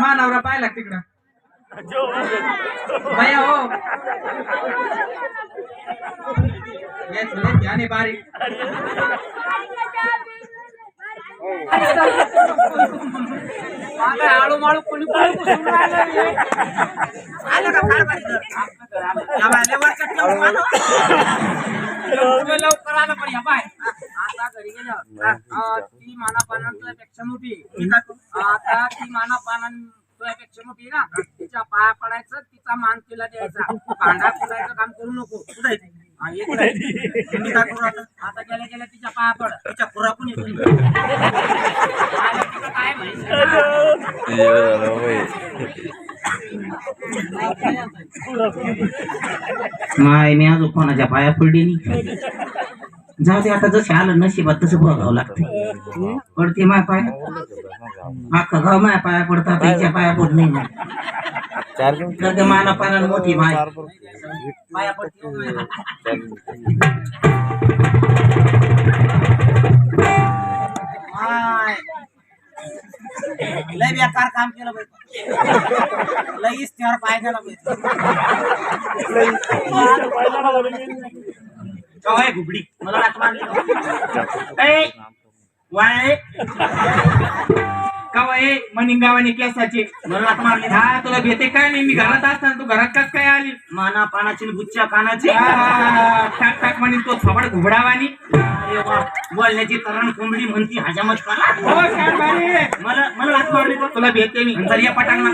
मानावरा पाहिला तिकडं भैया हो येस, येस, आणि बारीक आळू माळू कोणी कोणी आलं का कारभारी? या लवकर आलं पण या बाय. आता घरी गेलं अं, ती माना पानात तुझ्यापेक्षा मोठी. आता ती माना पानात तुझ्यापेक्षा मोठी ना. तिच्या पाया पडायचं तिचा मान तिला द्यायचा. भांडा फुलायचं काम करू नको? हा, आता? गेल्या गेल्या तिच्या पाया पड. तिच्या खुरा कुणी कुणी आलं तिचं काय माहिती माय मी अजून कोणाच्या पाया पडली नाही. जाऊ दे आता जसे आलं नशिबात तसं बघावं लागतं पडते माय पाय. अख्खं गाव माया पाया पडतात तिच्या पाया पड नाही ना. माना पाना मोठी माय पाया पडते माय. लय बेकार काम केलं पाहिजे लय इस्त्यावर पाय गेला पाहिजे घुबडी. मला वाय. ए, कवा ये मनिंग गावाने केसाचे मला मारली हा तुला भेटे काय नाही मी घरात असताना तू घरात कस काय आली माना पानाची आणि बुच्च्या कानाची आ, टाक टाक म्हणे तो थोबड घुबडावानी अरे वा बोलण्याची तरण कोंबडी म्हणती हजामत करा हो काय बारी मला मला लाथ मारली तो तुला भेटते मी नंतर या पटांगणा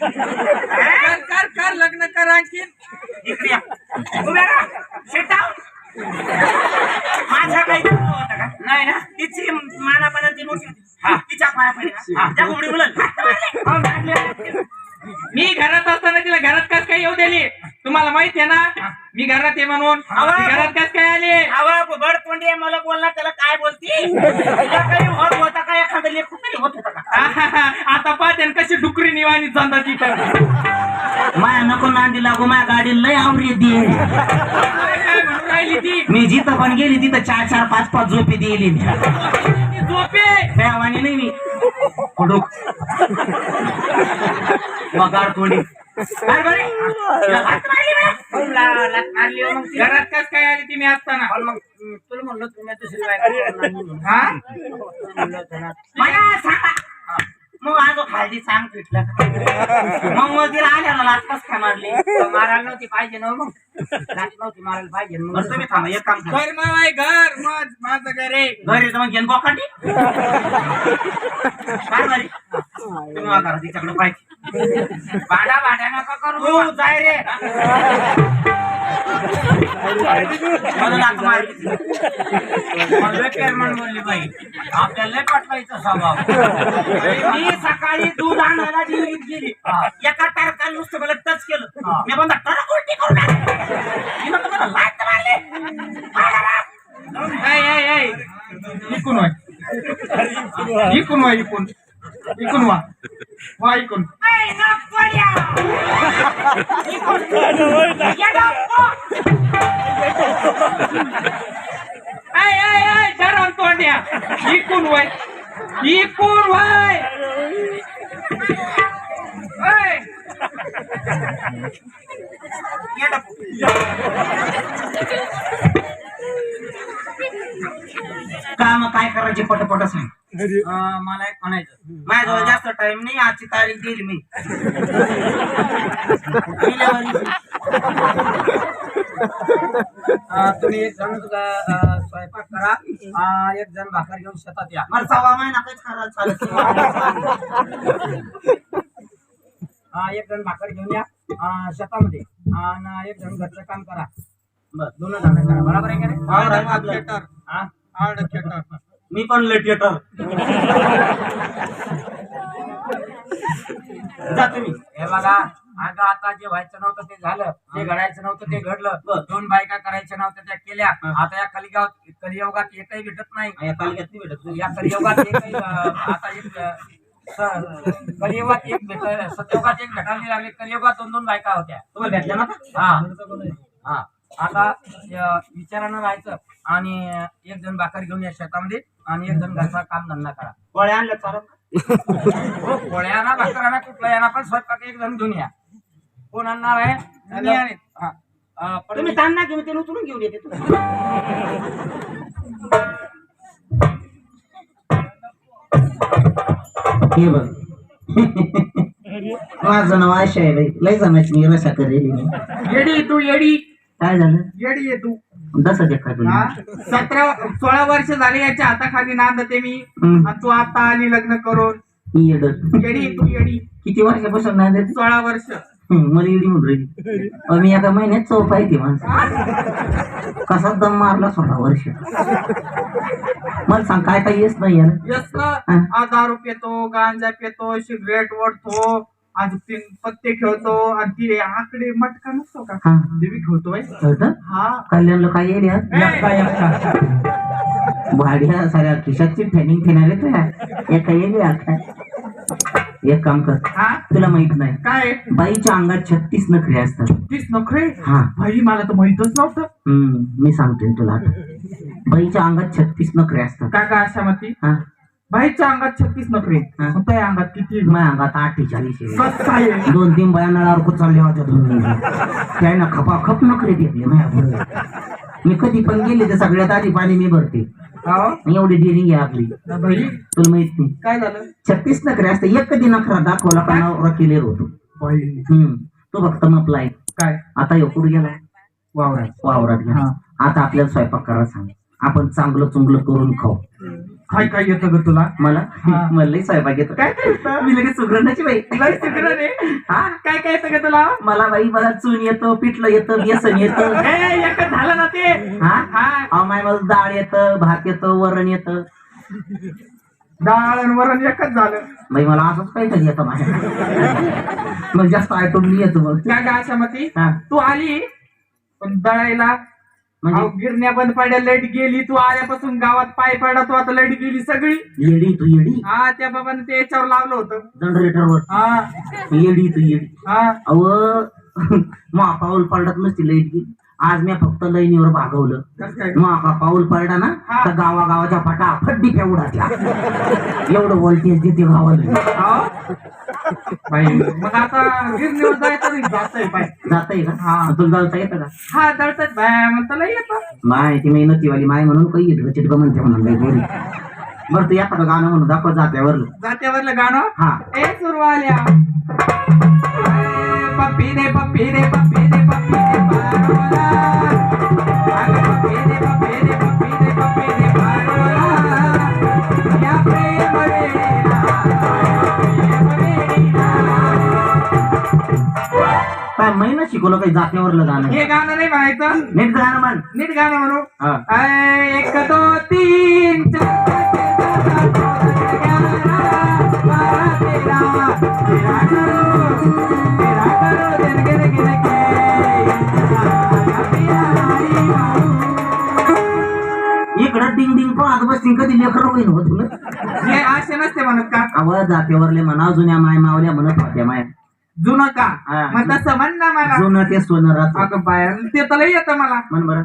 कर कर कर लग्न कर आणखी इकडे या. माझा काही धर्म होता का? नाही ना? तिची मानापणाची मोठी होती. हा. तिच्या त्या कोंबडी मुलं. मी घरात असताना तिला घरात कस काय येऊ दिली? तुम्हाला माहिती आहे ना? मी घरात आहे म्हणून. आवा. ती घरात कस काय आली? आवा बड तोंडी मला बोलणार त्याला काय बोलती? तुला काही होत होता का? एखादं लेखू होत होता. आता पाहते कशी डुकरी निवाणी जातात तिथं माया नको नांदी लागू माझ्या गाडी लय आवडी दे राहिली ती? मी जिथं पण गेली तिथं चार चार पाच पाच झोपे दिली ती झोपे? नाही मी. पडूक मगार बरं? हो. घरात कस काय आली ती मी असताना? हो मग तुला म्हणलं तुम्ही दुसरी बायको. हा. मला सांगा. मग आजो खालती सांग पिटलं मग मग तिला आल्या लाच कस काय मारली. मारायला नव्हती पाहिजे ना हो मग. लाथ नव्हती मारायला पाहिजे ना मग. तुम्ही थांबा एक काम करा. घर मावाय घर. मज माझं घर आहे. घरी मग घेऊन बोकाटी काय बरे? तुम्ही तिच्याकडे पाहिजे भांडा भांड्या नका करू. तू जाय रे. मारली बोलली बाई आपल्याला लय पाठवायचं स्वभाव. मी सकाळी दूध आणायला डिलिव्हरीत गेली. एका तारखाला नुसतं मला टच केलं. मी बंद टरक उलटी करून. मी म्हणतो मला लाथ मारली. ऐ, ऐ, ऐ. इकून वाय इकून वाय इकून. इकून वा. वा इकून ऐ, नागपड्या! या नागपो! धरण तोंड्या. इकून वाय. इकून वाय. काम काय करायचे पटपट सांग अं, मला एक म्हणायचं. माझ्याजवळ जास्त टाइम नाही आजची तारीख दिली मी. अं, तुम्ही एक जण तुला अं, स्वयंपाक करा. अं, एक जण भाकर घेऊन शेतात या. मला सव्वा महिना काहीच करायला चालत नाही. अं, एक जण भाकर घेऊन या अं, शेतामध्ये. आणि एक जण घरचं काम करा. बस दोन जण करा. बरोबर आहे का रे? हा, आपलं. हा? मी पण जा तुम्ही. हे बघा अगं आता जे व्हायचं नव्हतं ते झालं जे घडायचं नव्हतं ते घडलं. दोन बायका करायच्या नव्हत्या त्या केल्या. आता या कलिगावात कलियुगात एकही भेटत नाही. या कालग्यात नाही भेटत. या कलियुगात एकही आता एक कलियुगात एक भेट सतयुगात एक भेटायला लागले. कलियुगात दोन दोन बायका होत्या. तुम्हाला भेटल्या ना हा. हा. आता विचारानं राहायचं. आणि एक जण भाकर घेऊन या शेतामध्ये आणि एक जण घरचा काम धंदा करा. गोळ्या आणल्या चालत हो पोळ्याना भाकराना कुठला यांना पण स्वयंपाक एक जण घेऊन या. कोण आणणार आहे? आणेन. हा. अं, पण तुम्ही ताण ना घेऊन ते उचलून घेऊन येते तू. हे बघ. माझं नाव आशा आहे बाई. लय जणांची मी रसा करेल मी. येडी तू येडी. काय झालं? येडी आहे तू. सतरा सोळा वर्ष झाले याच्या हाताखाली नांदते मी. आणि तू आता आली लग्न करून. मी येडत येडी तू येडी. किती वर्षापासून नाही देत सोळा वर्ष. मला येडी म्हणून राहिली. अहो, मी एका महिन्यात चौप आहे ती माणसं कसा दम मारला सोळा वर्ष. मला सांग काय काय येस नाही यार? यस ना दारू पितो गांजा पितो सिगरेट ओढतो. आणि तीन पत्ते खेळतो आणि ती आकडे मटका नसतो का? हा. देवी खेळतोय कळतं हा कल्याणला काय येईल यार एकटा एकटा भाड्या साऱ्या खिशाची ट्रेनिंग घेणार आहे तुया. एका येईल आता. एक काम कर. हा? तुला माहीत नाही. काय? बाईच्या अंगात छत्तीस नखरे असतात. तीच नखरे? हा. भाई मला तर माहितच नव्हतं. हम्म मी सांगतोय तुला आता. बाईच्या अंगात छत्तीस नखरे असतात. काय काय अशा मती. हा. भाईच्या अंगात छत्तीस नखरे त्या अंगात किती? माझ्या अंगात अठ्ठेचाळीस आहे. कसं आहे. दोन तीन बाया नळावर कुचलल्या होत्या दोन त्यानं खपाखप नखरे घेतले माझ्या मी कधी पण गेले तर सगळ्यात आधी पाणी मी भरते? एवढी डेअरिंग आहे आपली. तुला माहीत नाही. काय झालं? छत्तीस नखरे असते एक कधी नखरा दाखवला का नवरा क्लिअर होतो. तो फक्त मपलाय. काय? आता एवढं गेला वावरा वावरात. गेला हा. आता आपल्याला स्वयंपाक करायला सांग. आपण चांगलं चुंगलं करून खाऊ. काय काय येतं ग तुला? मला? हा. मला लई स्वयंपाक येतो. काय काय येतं? मी लगेच सुगरणाची बाई. लय हा. काय काय येतं ग तुला? मला बाई मला चून येतं पिठलं येतं बेसन येतं. ए झालं ना ते. हा? हा. अहो माय मला डाळ येतं भात येतं वरण येतं. डाळ आणि वरण एकच झालं. बाई मला असंच काहीतरी येतं माझ्या मग जास्त आयटम मी येतो मग. काय काय अशा मती हा. तू आली पण दळायला म्हणजे अहो, गिरण्या बंद पडल्या लाइट गेली तू आल्यापासून गावात पाय पडला तू आता लाइट गेली सगळी. येडी तू येडी. हा त्या बाबाने ते याच्यावर लावलं होतं. जनरेटरवर हा. येडी तू येडी. हा. अव मा पाऊल पलटत नसती लाइट गेली आज मी फक्त लाईनीवर भागवलं. मग पाऊल पडला ना. तर गावागावाच्या फाटा फड्डी फेवडाच्या एवढं व्होल्टेज देते गावाला. हा? मग आता गिरणीवर जायचं नाही जातंय पाय जातंय का? हा. तुला जाता येतं का? हा दळतात बाय म्हणता येतं. माय ती मेहनतीवाली माय म्हणून काही इटक चिटक म्हणते म्हणून गोरी बरं तू एखादं गाणं म्हणून? दाखव जात्यावर जात्यावरलं गाणं? हा. ए सुरवाल्या. पप्पी दे पप्पी दे पप्पी दे पप्पी दे शिकवलं काही जात्यावरलं गाणं हे गाणं नाही म्हणायचं नीट गाणं म्हण नीट गाणं म्हणू हा. एक दोन तीन चार पाच, सहा, सात, आठ, नऊ, दहा, बारा, तेरा. तेरा करो, तेरा करो, दिन के. हरी. इकडं डिंग डिंग पाहत बसतील कधी लेकर होईन हो तुला हे असे नसते म्हणत का आवाज जात्यावरले म्हणा जुन्या माय मावल्या म्हणत होत्या माय जुनं का? हा. मग तसं म्हण ना मला. जुनं ते सोनं राहत. अगं बाया ते तर लई येतं मला. म्हण बरं.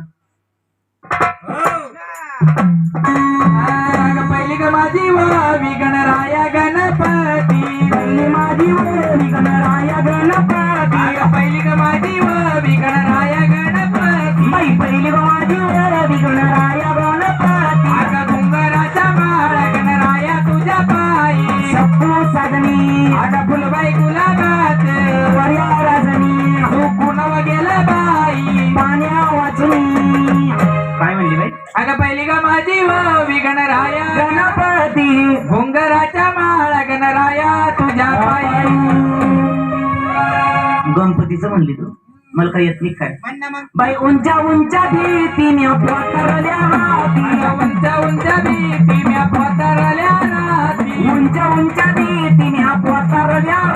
बाई उंच्या उंच्या भीतीने पोतरल्या राती अगं उंच्या उंच्या भीतीने पोतरल्या राती. उंच्या उंच्या भीतीने पोतरल्या राती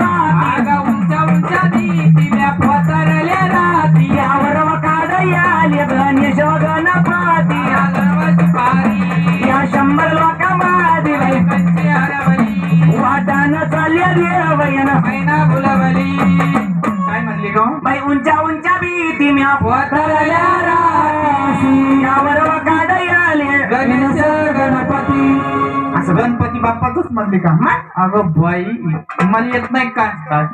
बाप्पाच म्हणले का? अगं बाई मला येत नाही काय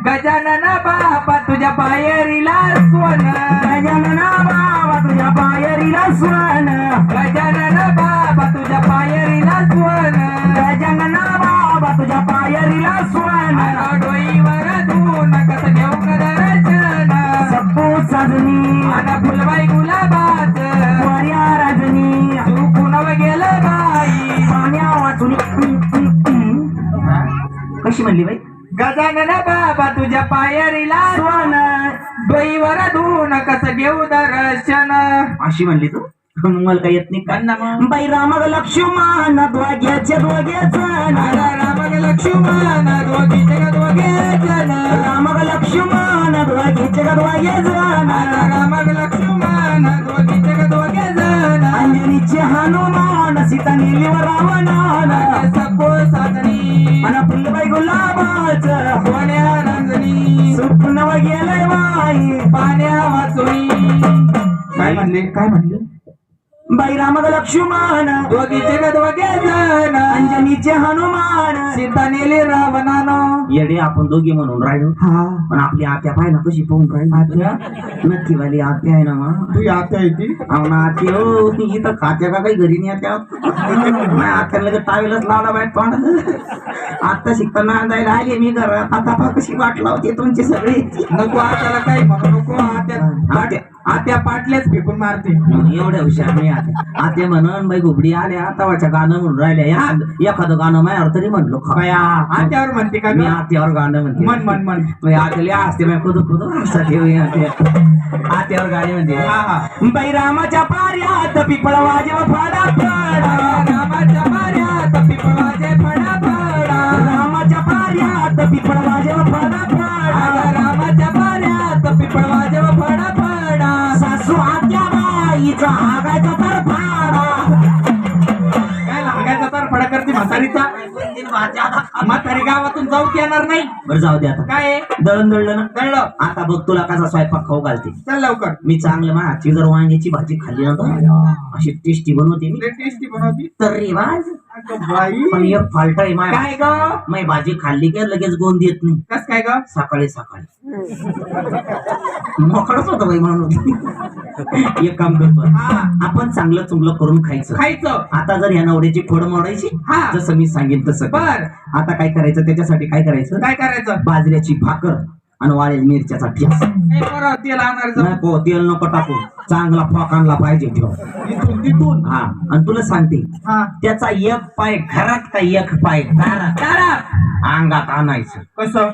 गजानन बाबा तुझ्या पायरीला सोन. गजानन बाबा तुझ्या पायरीला सोन. गजानन बाबा तुझ्या पायरीला सोन. गजानन बाबा तुझ्या पायरीला सोन. डोईवर बाबा तुझ्या पायरीला सोन डोईवर धुवून कसं घेऊ दर्शन? अशी म्हणली तू? मला काही येत नाही का? त्यांना मग. बाई रामग लक्ष्मण दोघे जण. रामग लक्ष्मण दोघे जण? रामग लक्ष्मण दोघे जण? रामग लक्ष्मण अंजनीचे हनुमान सीता नेलीवर रावणान सपो साजणी. आणि फुलबाई गुलाबाच कोण्या रंजनी सुटून गेलंय बाई पाण्या वाचोई काय म्हणले? काय म्हणले? बाई रामग लक्ष्मण दोघे जण अंजनीचे हनुमान सीता नेली रावणानं. येडे आपण दोघे म्हणून राहिलो. हा. पण आपली आत्या पाय ना कशी पाहून राहिली? आत्या? नक्कीवाली आत्या आहे ना मग तू आता येते अहो ना आत्या हो इथं खात्या का काही घरी नाही आत्या? नाही आत्याला लगेच टावेलच लावला बाहेर तोंड आता शिकताना जायला आली मी घरात. आता कशी वाट लावते तुमची सगळी. नको आत्याला काही म्हणू नको आत्या आत्या आत्या पाटल्याच फेकून मारते. एवढ्या हुशार नाही आत्या. आत्या म्हणून बाई घुबडी आल्या तवाच्या गाणं म्हणून राहिल्या. एखादं एखादं गाणं माझ्यावर तरी म्हणलो खया आत्यावर म्हणते का मी? आत्यावर गाणं म्हणते. मन मन मन. आतल्या असते मी खुद खुद आत्यावर गाणी म्हणते. बाई रामाच्या पार्यात पिपळ वाजव फाडा फाडा. रामाच्या पिपळाचे फडा फडा. रामाच्या पार्यात पिपळ म्हातारी गावातून जाऊच येणार नाही? बरं जाऊ दे आता. काय आहे? दळण दळलं ना. कळलं आता बघ तुला कसा स्वयंपाक खाऊ घालते. चल लवकर. मी चांगलं माझ्या हातची जर वांग्याची भाजी खाल्ली ना तर अशी टेस्टी बनवते मी. टेस्टी बनवती. तर रिवाज अगं बाई. पण एक फाल्ट आहे काय ग? मी भाजी खाल्ली की लगेच गोंद येत नाही. कस काय ग? सकाळी सकाळी. मोकळच होतं बाई म्हणून. एक काम करतो. आपण चांगलं चुंगलं करून खायचं. खायचं. आता जर या नवड्याची फोड मोडायची हा. जसं मी सांगेन तसं. बर. आता काय करायचं? त्याच्यासाठी काय करायचं? काय करायचं? बाजऱ्याची भाकर आणि वाळेल मिरच्याचा ठेस तेल. नको तेल नको टाकू. चांगला फोक आणला पाहिजे ठेव. तिथून. हा. आणि तुला सांगते त्याचा एक पाय घरात का एक पाय अंगात आणायचं. कसं?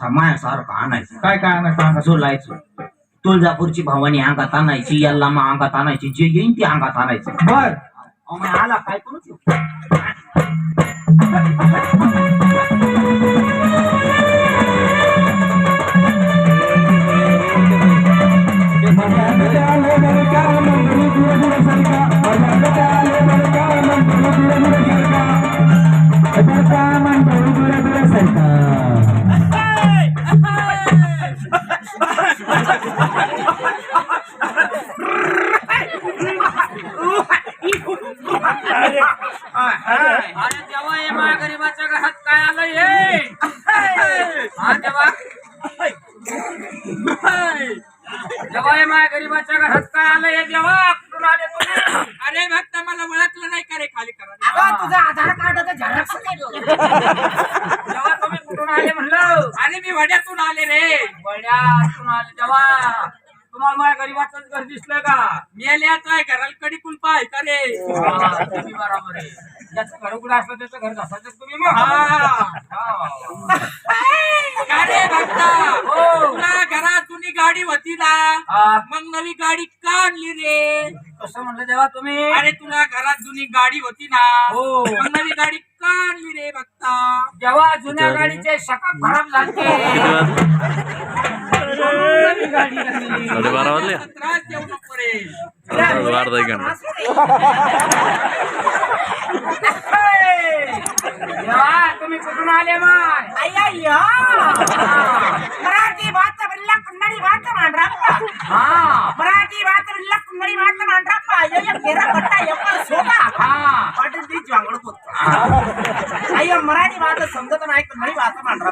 समायासारखं आणायचं. काय काय आणायचं? सांगा. झोलायचं तुळजापूरची भवानी अंगात आणायची यल्लामा अंगात आणायची जे येईन ते अंगात आणायचं. बर. अहो, मग आला काय करू अरे तेव्हा हे माझ्या गरीबाच्या घरात काय आलं हे हा तेव्हा जेव्हा हे माझ्या घरात काय आलं हे देवा कुठून आले तुम्ही अरे भक्त मला ओळखलं नाही का रे खाली करा तुझं आधार कार्ड जेव्हा तुम्ही कुठून आले म्हणलं? आणि मी वड्यातून आले रे. वड्यातून आले जेव्हा तुम्हाला माझ्या गरीबाचंच घर दिसलं का? मेल्याच आहे घराला कडी कुलपा आहे का रे. हा, तुम्ही बरोबर आहे. ज्याचं घर उघडं असलं त्याचं घर घासायचं तुम्ही मग. हा. का रे भक्ता. तुला घरात जुनी गाडी होती ना? हा. मग नवी गाडी का आणली रे? कसं म्हणलं तेव्हा तुम्ही? अरे तुला घरात जुनी गाडी होती ना? हो. मग नवी गाडी का आणली रे भक्ता? जेव्हा जुन्या गाडीचे शकक खराब झाले. नवी गाडी आणली. साडेबारा तुम्ही कुठून आले माय मराठी भाषा बल्ला कन्नडी भाषा मांडराप्पा हा. मराठी भाषा बल्ला कन्नडी भाषा मांडराप्पा यो यो फेरा पट्टा एप्पल सोगा. हा. पाटील दी जांगड पोत अय्या मराठी भाषा समजत नाही कन्नडी भाषा मांडरा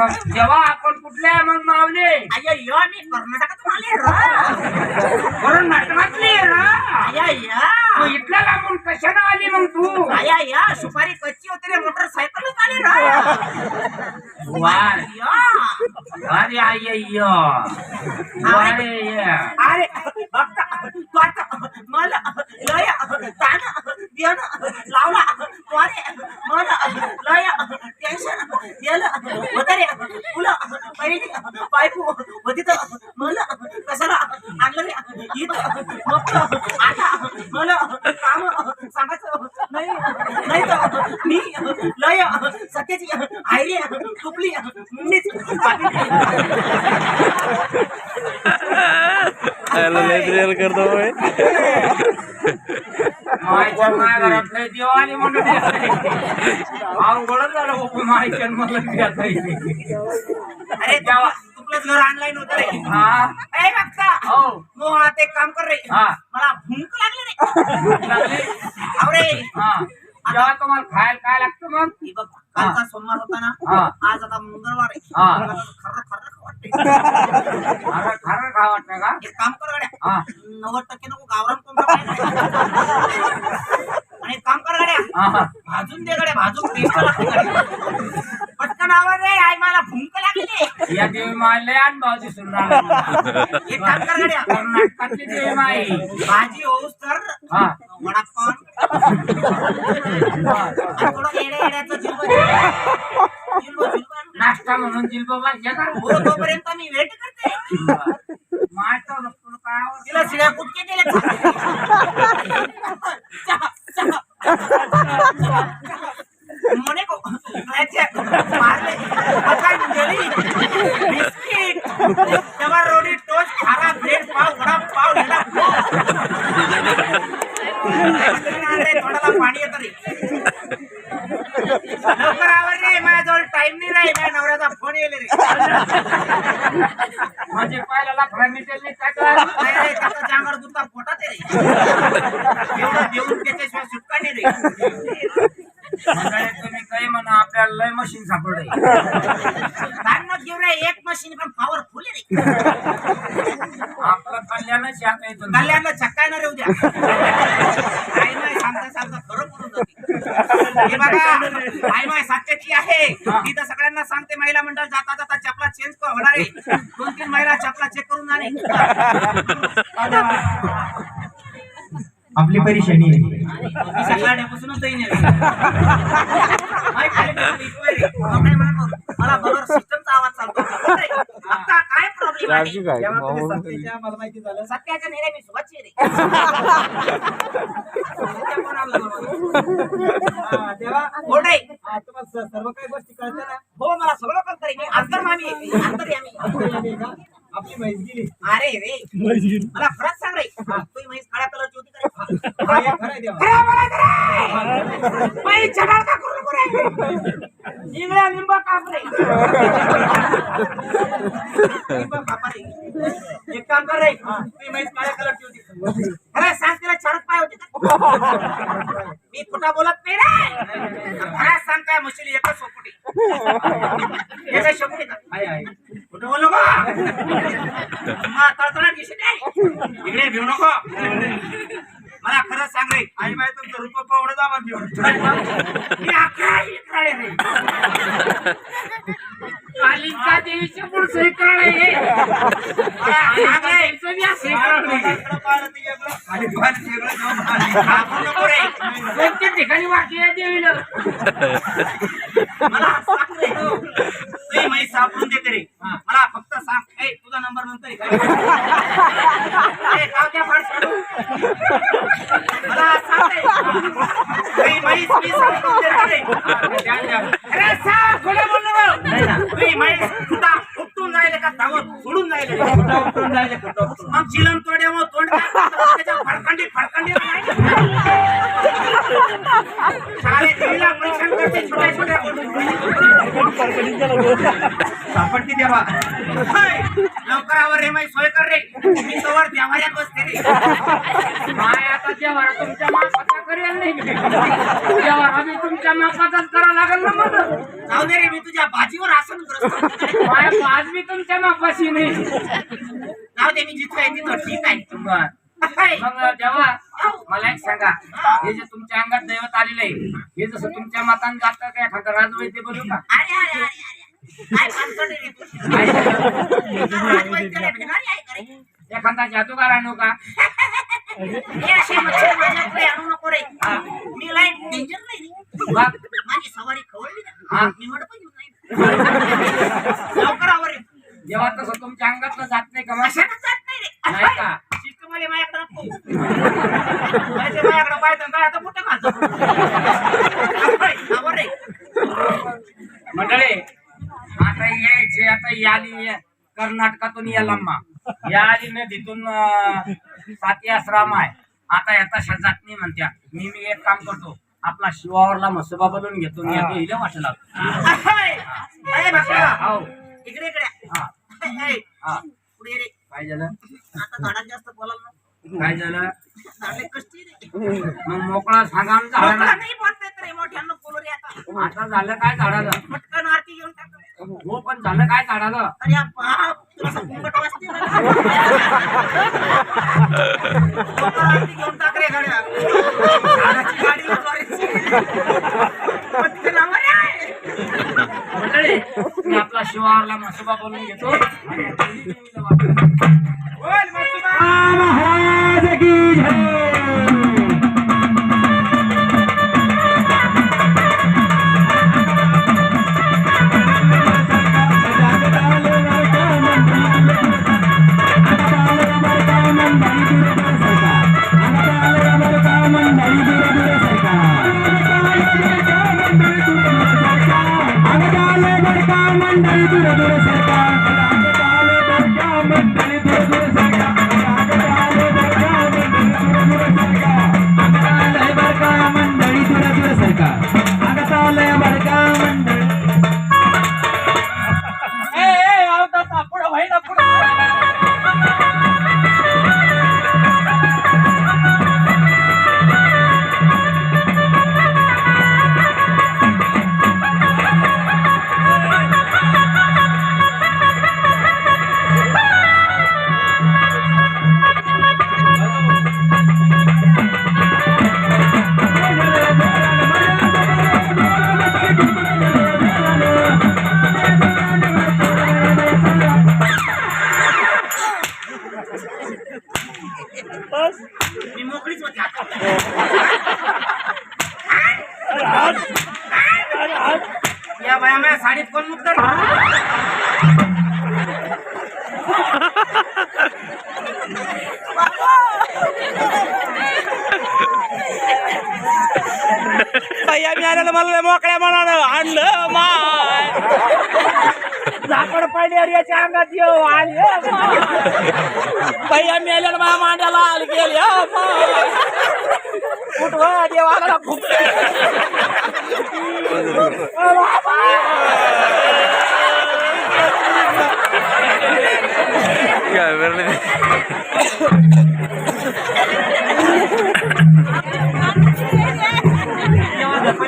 मग जेव्हा आपण कुठल्या मग मावले? अय्या यो मी कर्नाटकातून आले र. बरं नाटकातली अय्या मग इथल्या लांबून कशाला आली मग तू? अय्या या सुपारी कच्ची होती रे मोटरसायकलच आली र वार या अरे अय्य अरे अरे बघता तू आता मला लय ताण लावला त्वारे मला लय टेन्शन दिलं होतं रे तुला पहिली होती तर मला कशाला आणलं रे इथं मग आता मला काम सांगायचं नाही नाही तर मी लय सत्याची आयरी चुकली मीच करतो. मायच्या माय घरात लय देव आली म्हणून. अवघडच झालं बापू मायच्या आणि मला देता येते. अरे देवा तुकलंच घर ऑनलाईन होतं रे. हा. ए बघता हो. मग आता एक काम कर रे. हा. मला भूक लागली रे? अरे हा. जेव्हा तुम्हाला खायला काय लागतं मग? बघ कालचा सोमवार होता ना. आज आता मंगळवार आहे. खरं खरं खाऊ वाटते खरं खा वाटतं का? एक काम कर गड्या हा नव्वद टक्के नको गावरान कोंबडा खायला. आणि एक काम कर गड्या हा भाजून दे गड्या भाजून टेस्ट लागते गड्या. पटकन आवाज रे आई मला भूक लागली. या देवी मायला आणि भाऊ दिसून राहिला एक काम कर गड्या. कर्नाटकातली देवी माई. भाजी होऊस तर हा. वडापाव. आणि थोडं येड्या येड्याचं जिलबं जिलबं जिलबं जिलबं. नाश्ता म्हणून जिलबा पाहिजे का? हो तोपर्यंत मी वेट करते. मायचं तुला काय आवडतं? तिला शिड्या कुटके केले चहा, चहा. म्हणे को याचे मारले पतंजली बिस्किट तेव्हा रोडी टोस्ट खारा ब्रेड पाव वडा पाव लिला तोंडाला पाणी येतं रे लवकर आवर रे माझ्याजवळ टाइम नाही रे माझ्या नवऱ्याचा फोन येईल रे म्हणजे पाहिला लाकडा मिटेल नाही काय कळलं? नाही रे, त्याचा जांगर दुसरा पोटात आहे रे एवढं देऊन त्याच्याशिवाय सुटका नाही रे मंडळी, तुम्ही काही म्हणा आपल्याला लय मशीन सापडले धान्य घेऊ रे एक मशीन पण पॉवरफुल आहे रे आपलं कल्याणच आता इथून कल्याणला छक्का येणार उद्या आई माय सांगता सांगता खरं करून हे बघा आई माय सत्याची आहे. मी तर सगळ्यांना सांगते महिला मंडळ जाता जाता चपला चेंज होणार आहे? दोन तीन महिला चपला चेक करून जाणे आपली परेशानी सकाळपासूनच मला बरोबर सिस्टमचा आवाज चालतो. आता काय प्रॉब्लेम आहे? तेव्हा तुम्ही सत्तेच्या मला माहिती झालं. सत्याच्या नेहमी मी सुभाषची रे. सत्या कोण आणलं बाबा? हा, तेव्हा कोण रे हा, तुम्हाला स- सर्व काही गोष्टी कळतं ना हो मला सगळं रे. मी अंतर्मामी आहे. अंतर्यामी का? आपली म्हैस गेली. अरे रे. मला खरंच सांग रे. तू म्हैस काळ्या कलरची होती. म्हैस? इंगळ्या लिंब काप रे. लिंब कापा रे. एक काम कर रे. तू म्हैस काळ्या कलरची होती. खरं सांग तिला चढत पाय होते. का मी खोटा बोलत नाही रे? खरं सांग काय मशीली एकच सोपुटी एकच शेपुटी का. कुठं बोललो का तळतळाट घेशील नाही. इकडे भिऊ नको. मला खरं सांग रे आई बाई तुमचं रूप पावडं जावा घेऊन मी अकरा इकडे रे. कालिका देवीचे पुढचं इकडं आहे. त्यांचं बी असं तीन ठिकाणी वाटली आहे देवीनं मला सांग रे. तुझी म्हैस सापडून देते रे. मला फक्त सांग. ए तुझा नंबर नंतर? ए, गावच्या फाड सोडू. मला सांग रे. तुझी म्हैस मी सापडून देते रे. अरे सांग खोटं बोल कुठं उपटून जायला का? धावत सोडून जायला. मग चिलन तोड्यामुळे तोंड काय करतं? त्याच्या फडकंडी फडकंडी शाळेत देवीला परीक्षण करते छोट्या छोट्या. सापडती हाय, लवकर आवर रे माई सोय कर रे. मी तोवर देवाऱ्यात बसते रे. माय आता जेव्हा तुमच्या मापाचा करेल नाही. जेव्हा आम्ही तुमच्या मापाचाच करा लागेल ना मला. जाऊ दे रे मी तुझ्या बाजीवर आसन करतो माय आज मी तुमच्या मापाशी नाही. जाऊ दे मी जिथं आहे तिथं ठीक आहे. मग जेव्हा मला एक सांगा. हे. जे तुमच्या अंगात दैवत आलेलं आहे हे जसं तुमच्या मातान जातं काय एखादं राजवैद्य बनू का? अरे अरे अरे. एखादा जादूगार आणू का? हे असे मच्छर माझ्याकडे आणू नको रे. मी डेंजर नाही बघ, माझी सवारी खवळली ना. मी मडप घेऊन जाईन लवकर आवर रे जेव्हा तसं तुमच्या अंगातलं जात नाही का कशाला जात नाही रे? नाही का? शिस्त मला माझ्याकडे नको. माझ्या माझ्याकडे पाहिजे आता आवर रे मंडळी आता यायचे आता ही आली कर्नाटकातून या लम्मा. या आली नदीतून अं, साती आश्रम आहे. आता याचा शेजात नाही म्हणत्या मी मी एक काम करतो. आपला शिवावरला मसोबा बनवून घेतो. आणि येतो हिला वाटेल अरे हो इकडे इकडे. हा. हा. पुढे रे. काय झालं आता झाडात जास्त बोलायला नको. काय झालं? मग मोकळा सांगा झाडाला नाही बोलतात रे मोठ्यांना बोलू रे आता. आता झालं काय झाडाला पटकन आरती घेऊन टाक रे. हो पण झालं काय झाडाला अरे आ बाप तुला असं घुंगट वाजते ना. लवकर आरती घेऊन टाक रे गाड्या. झाडाची गाडी उचलायची. पटकन आवर रे. मंडळी मी आपला शिवावरला मसोबा बनवून घेतो आणि हिला वाटेल. बोल मसुबा. महाराज की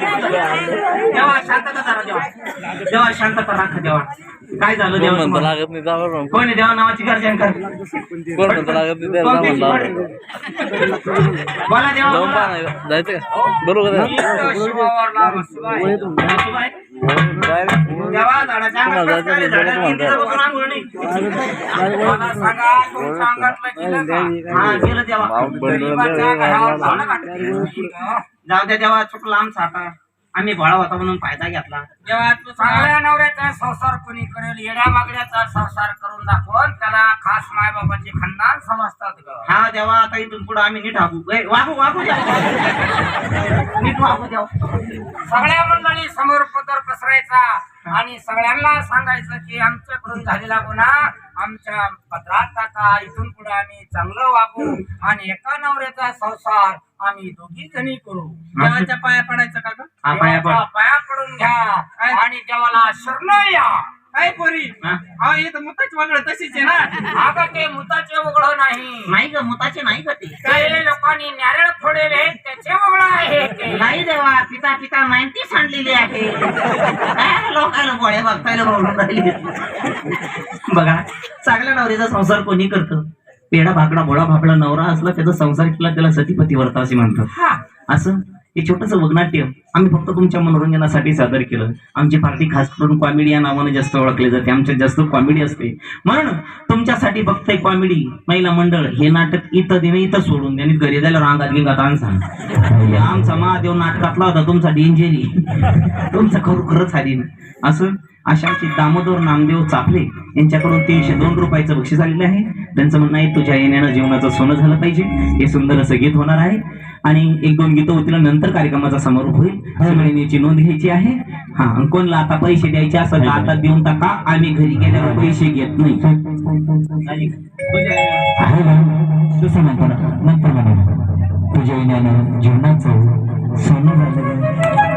देवा शांतता जरा देवा देवा शांतता राखा देवा काय झालं कोण देवा म्हणतो? लागत नाही जावं मग. कोण आहे देवा नावाची गर्जन कर कोण म्हणतो लागत नाही त्याला म्हणलं त्याची बोला देवा जाऊन बोला. पहा ना, जायचं का बरोबर आहे. शिवावरला मसोबा आहे. नशिबाई. काय रे? दे. जाऊ द्या देवा चुकला आमचा आता आम्ही भोळा होता म्हणून फायदा घेतला. जेव्हा तू चांगल्या नवऱ्याचा संसार कोणी करेल येड्या मागण्याचा संसार करून दाखवल त्याला खास मायबापाचे खानदान समजतात ग. हा देवा आता इथून पुढे आम्ही नीट वागू. ए, वागू वागू. देवा. नीट वागू देवा. सगळ्या मंडळी समोर पदर पसरायचा आणि सगळ्यांना सांगायचं की आमच्याकडून झालेला गुन्हा आमच्या पदरात टाका इथून पुढे आम्ही चांगलं वागू आणि एका नवऱ्याचा संसार आम्ही दोघी जणी करू. देवाच्या पाया पडायचं का ग? हा, पाया पड. देवाच्या पाया पडून घ्या. आणि देवाला शरण या. काय पोरी. हा? अहो इथं मुताची वगळ तशीच आहे ना. अगं ते मुताचे उघड नाही. नाही ग मुताचे नाही का ते. लोकांनी नारळ फोडेले त्याचे उघड आहे ते. नाही देवा पिता पिता नाईन्टी सांडलेली आहे. काय लोकांना गोळ्या बघतायला बोलून राहिली. बघा चांगल्या नवरीचा संसार कोणी करतं? पेडा भाकडा भोळा भापडा नवरा असला त्याचा संसार केला त्याला सतीपती व्रत असे म्हणतात. असं हे छोटस वगनाट्य आम्ही फक्त तुमच्या मनोरंजनासाठी सादर केलं. आमची पार्टी खास करून कॉमेडी या नावाने जास्त ओळखले जाते. आमच्यात जास्त कॉमेडी असते. म्हणून तुमच्यासाठी फक्त एक कॉमेडी महिला मंडळ हे नाटक इथं देणे इथं सोडून आणि घरी जायला रांगात गिंगात हे आमचा. महादेव नाटकातला होता तुमचा डेंजरी. तुमचा खरू खरंच आली असं आमचे दामोदर नामदेव चापले यांच्याकडून तीनशे दोन रुपयाचं बक्षीस आलेलं आहे. त्यांचं म्हणणं आहे तुझ्या येण्यानं जीवनाचं सोनं झालं पाहिजे. हे सुंदर असं गीत होणार आहे. आणि एक दोन गीतं होतील नंतर कार्यक्रमाचा समारोप होईल. याची नोंद घ्यायची आहे. हा कोणला आता पैसे द्यायचे असं आता देऊन टाका. आम्ही घरी गेल्यावर पैसे घेत नाही. तसं नंतर नंतर म्हणा तुझ्या येण्यानं जीवनाचं सोनं झालं.